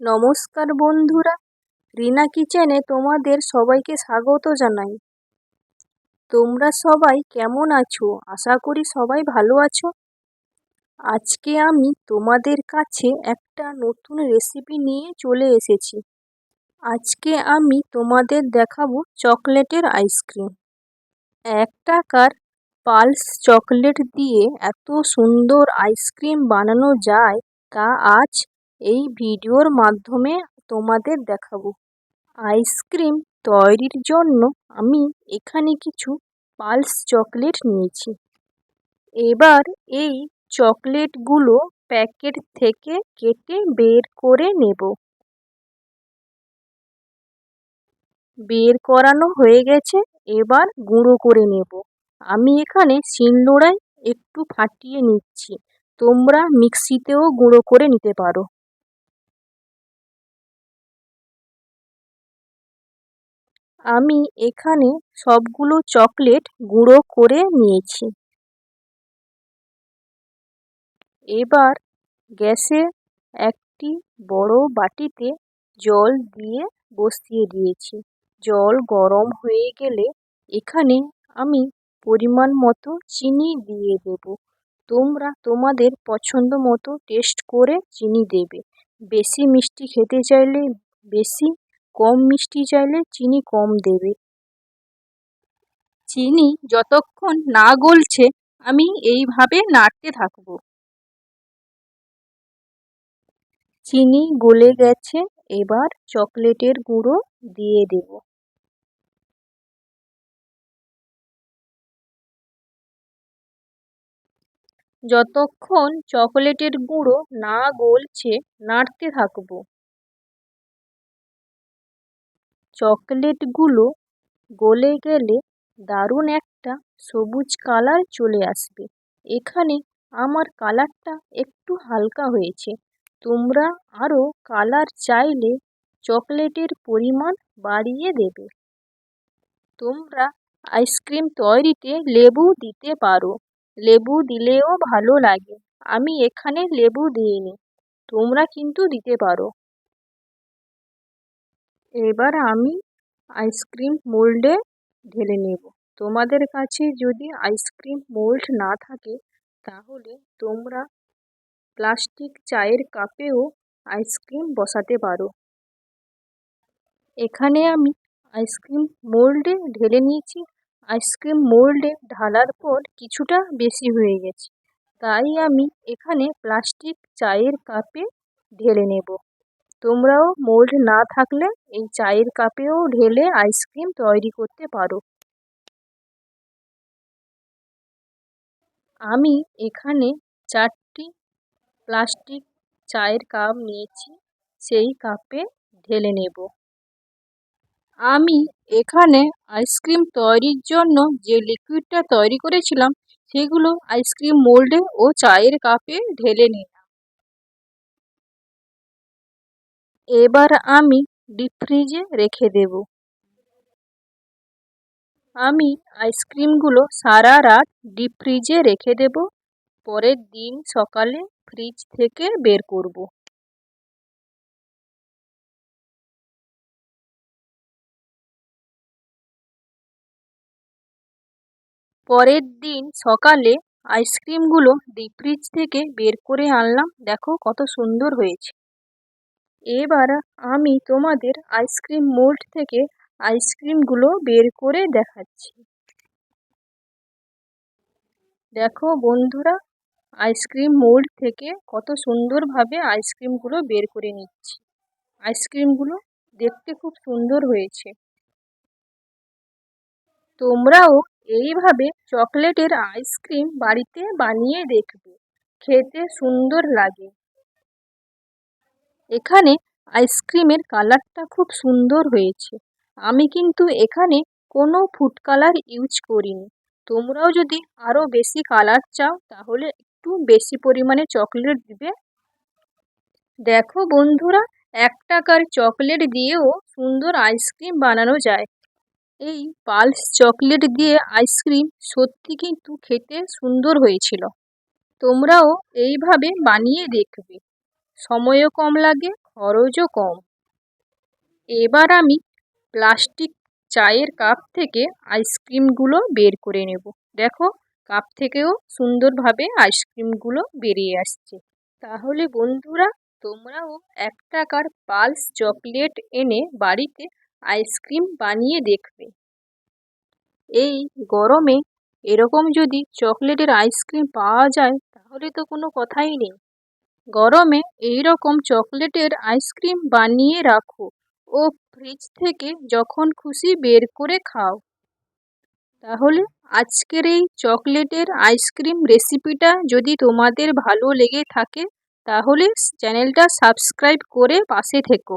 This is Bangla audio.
নমস্কার বন্ধুরা। রিনা কিচেনে তোমাদের সবাইকে স্বাগত জানাই। তোমরা সবাই কেমন আছো? আশা করি সবাই ভালো আছো। আজকে আমি তোমাদের কাছে একটা নতুন রেসিপি নিয়ে চলে এসেছি। আজকে আমি তোমাদের দেখাবো চকলেটের আইসক্রিম এক টাকার পালস চকলেট দিয়ে এত সুন্দর আইসক্রিম বানানো যায় তা আজ এই ভিডিওর মাধ্যমে তোমাদের দেখাবো। আইসক্রিম তৈরির জন্য আমি এখানে কিছু পালস চকলেট নিয়েছি। এবার এই চকলেটগুলো প্যাকেট থেকে কেটে বের করে নেব। বের করানো হয়ে গেছে, এবার গুঁড়ো করে নেব। আমি এখানে শিলনোড়ায় একটু ফাটিয়ে নিচ্ছি। তোমরা মিক্সিতেও গুঁড়ো করে নিতে পারো। আমি এখানে সবগুলো চকলেট গুঁড়ো করে নিয়েছি। এবার গ্যাসে একটি বড় বাটিতে জল দিয়ে বসিয়ে দিয়েছি। জল গরম হয়ে গেলে এখানে আমি পরিমাণ মতো চিনি দিয়ে দেব। তোমরা তোমাদের পছন্দ মতো টেস্ট করে চিনি দেবে। বেশি মিষ্টি খেতে চাইলে বেশি কম মিষ্টি চাইলে চিনি কম দেবে। চিনি যতক্ষণ না গলছে, আমি এইভাবে নাড়তে থাকব। চিনি গলে গেছে, এবার চকলেটের গুঁড়ো দিয়ে দেব। যতক্ষণ চকলেটের গুঁড়ো না গলছে, নাড়তে থাকব। চকলেটগুলো গলে গেলে দারুণ একটা সবুজ কালার চলে আসবে। এখানে আমার কালারটা একটু হালকা হয়েছে। তোমরা আরও কালার চাইলে চকলেটের পরিমাণ বাড়িয়ে দেবে। তোমরা আইসক্রিম তৈরিতে লেবু দিতে পারো। লেবু দিলেও ভালো লাগে। আমি এখানে লেবু দিইনি। তোমরা কিন্তু দিতে পারো। এবার আমি আইসক্রিম মোল্ডে ঢেলে নেব। তোমাদের কাছে যদি আইসক্রিম মোল্ড না থাকে, তাহলে তোমরা প্লাস্টিক চায়ের কাপেও আইসক্রিম বসাতে পারো। এখানে আমি আইসক্রিম মোল্ডে ঢেলে নিয়েছি। আইসক্রিম মোল্ডে ঢালার পর কিছুটা বেশি হয়ে গেছে। তাই আমি এখানে প্লাস্টিক চায়ের কাপে ঢেলে নেব। তোমরাও মোল্ড না থাকলে এই চায়ের কাপেও ঢেলে আইসক্রিম তৈরি করতে পারো। আমি এখানে চারটি প্লাস্টিক চায়ের কাপ নিয়েছি, সেই কাপে ঢেলে নেব। আমি এখানে আইসক্রিম তৈরির জন্য যে লিকুইডটা তৈরি করেছিলাম, সেগুলো আইসক্রিম মোল্ডে ও চায়ের কাপে ঢেলে নিলাম এবার আমি ডিপ ফ্রিজে রেখে দেব। আমি আইসক্রিমগুলো সারা রাত ডিপ ফ্রিজে রেখে দেব। পরের দিন সকালে ফ্রিজ থেকে বের করব। পরের দিন সকালে আইসক্রিমগুলো ডিপ ফ্রিজ থেকে বের করে আনলাম। দেখো কত সুন্দর হয়েছে। এবার আমি তোমাদের আইসক্রিম মোল্ড থেকে আইসক্রিমগুলো বের করে দেখাচ্ছি। দেখো বন্ধুরা, আইসক্রিম মোল্ড থেকে কত সুন্দরভাবে আইসক্রিমগুলো বের করে নিচ্ছি। আইসক্রিমগুলো দেখতে খুব সুন্দর হয়েছে। তোমরাও এইভাবে চকলেটের আইসক্রিম বাড়িতে বানিয়ে দেখবে। খেতে সুন্দর লাগে। এখানে আইসক্রিমের কালারটা খুব সুন্দর হয়েছে। আমি কিন্তু এখানে কোনো ফুড কালার ইউজ করিনি। তোমরাও যদি আরও বেশি কালার চাও, তাহলে একটু বেশি পরিমাণে চকলেট দিবে। দেখো বন্ধুরা, এক টাকার চকলেট দিয়েও সুন্দর আইসক্রিম বানানো যায়। এই পালস চকলেট দিয়ে আইসক্রিম সত্যি কিন্তু খেতে সুন্দর হয়েছিল। তোমরাও এইভাবে বানিয়ে দেখবে। সময়ও কম লাগে, খরচও কম। এবার আমি প্লাস্টিক চায়ের কাপ থেকে আইসক্রিমগুলো বের করে নেব। দেখো, কাপ থেকেও সুন্দরভাবে আইসক্রিমগুলো বেরিয়ে আসছে। তাহলে বন্ধুরা, তোমরাও এক টাকার পালস চকলেট এনে বাড়িতে আইসক্রিম বানিয়ে দেখবে। এই গরমে এরকম যদি চকলেটের আইসক্রিম পাওয়া যায়, তাহলে তো কোনো কথাই নেই। গরমে এই রকম চকলেটের আইসক্রিম বানিয়ে রাখো ও ফ্রিজ থেকে যখন খুশি বের করে খাও। তাহলে আজকের এই চকলেটের আইসক্রিম রেসিপিটা যদি তোমাদের ভালো লেগে থাকে, তাহলে চ্যানেলটা সাবস্ক্রাইব করে পাশে থেকো।